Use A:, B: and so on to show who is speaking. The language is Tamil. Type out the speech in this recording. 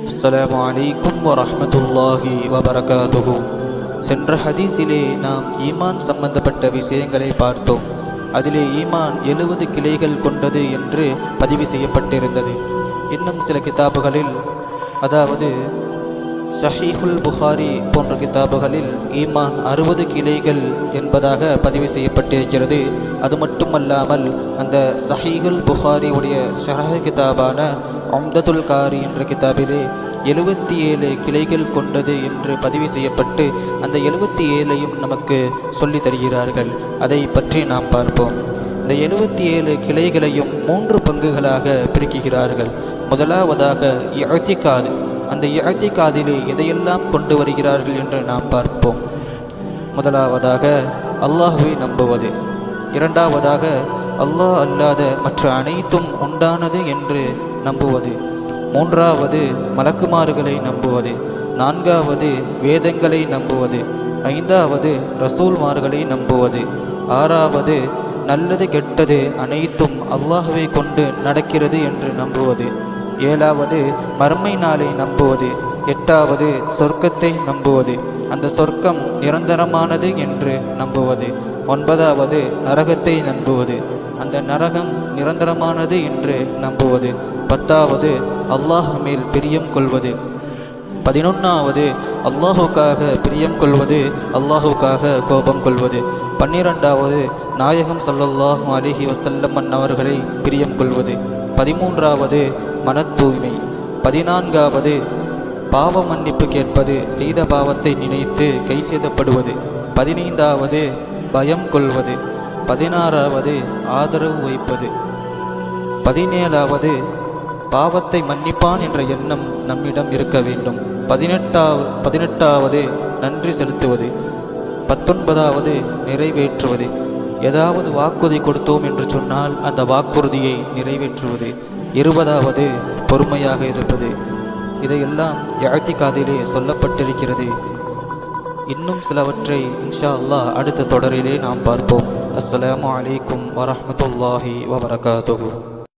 A: அஸ்லாம் அலைக்கும் வரமத்துல்லாஹி வபரகாதுகு சென்ற ஹதீஸிலே நாம் ஈமான் சம்பந்தப்பட்ட விஷயங்களை பார்த்தோம். அதிலே ஈமான் எழுபது கிளைகள் கொண்டது என்று பதிவு செய்யப்பட்டிருந்தது. இன்னும் சில கிதாபுகளில் அதாவது ஷஹீஹுல் புகாரி போன்ற கிதாபுகளில் ஈமான் அறுபது கிளைகள் என்பதாக பதிவு செய்யப்பட்டிருக்கிறது. அது மட்டுமல்லாமல் அந்த சஹீஹுல் புகாரியுடைய ஷரஹ கிதாபான அம்ததுல் காரி என்ற கிதாபிலே எழுபத்தி ஏழு கிளைகள் கொண்டது என்று பதிவு செய்யப்பட்டு அந்த எழுபத்தி ஏழையும் நமக்கு சொல்லி தருகிறார்கள். அதை பற்றி நாம் பார்ப்போம். இந்த எழுபத்தி ஏழு கிளைகளையும் மூன்று பங்குகளாக பிரிக்குகிறார்கள் முதலாவதாக இழத்திக்காது அந்த இழத்திக்காதிலே எதையெல்லாம் கொண்டு வருகிறார்கள் என்று நாம் பார்ப்போம். முதலாவதாக அல்லாஹுவை நம்புவது. இரண்டாவதாக அல்லாஹ் அல்லாத மற்ற அனைத்தும் உண்டானது என்று நம்புவது. மூன்றாவது மலக்குமாறுகளை நம்புவது. நான்காவது வேதங்களை நம்புவது. ஐந்தாவது ரசூல்மார்களை நம்புவது. ஆறாவது நல்லது கெட்டது அனைத்தும் அல்லாஹுவை கொண்டு நடக்கிறது என்று நம்புவது. ஏழாவது மறுமை நாளை நம்புவது. எட்டாவது சொர்க்கத்தை நம்புவது. அந்த சொர்க்கம் நிரந்தரமானது என்று நம்புவது. ஒன்பதாவது நரகத்தை நம்புவது. அந்த நரகம் நிரந்தரமானது என்று நம்புவது. பத்தாவது அல்லாஹ் மேல் பிரியம் கொள்வது. பதினொன்றாவது அல்லாஹுக்காக பிரியம் கொள்வது. அல்லாஹுக்காக கோபம் கொள்வது. பன்னிரெண்டாவது நாயகம் சல்லல்லாஹு அலிஹி வசல்லம் அன்னவர்களை பிரியம் கொள்வது. பதிமூன்றாவது மன தூய்மை பதினான்காவது பாவ மன்னிப்பு கேட்பது செய்த பாவத்தை நினைத்து கை செய்தப்படுவது பதினைந்தாவது பயம் கொள்வது. பதினாறாவது ஆதரவு வைப்பது. பதினேழாவது பாவத்தை மன்னிப்பான் என்ற எண்ணம் நம்மிடம் இருக்க வேண்டும். பதினெட்டாவது பதினெட்டாவது நன்றி செலுத்துவது. பத்தொன்பதாவது நிறைவேற்றுவது. ஏதாவது வாக்குறுதி கொடுத்தோம் என்று சொன்னால் அந்த வாக்குறுதியை நிறைவேற்றுவது இருபதாவது பொறுமையாக இருப்பது. இதையெல்லாம் யாழ்த்தி காதிலே சொல்லப்பட்டிருக்கிறது. இன்னும் சிலவற்றை இன்ஷா அல்லாஹ் அடுத்த தொடரிலே நாம் பார்ப்போம். அஸ்லாம் அலைக்கும் வரமத்துல்லாஹி வபரகாதுஹு.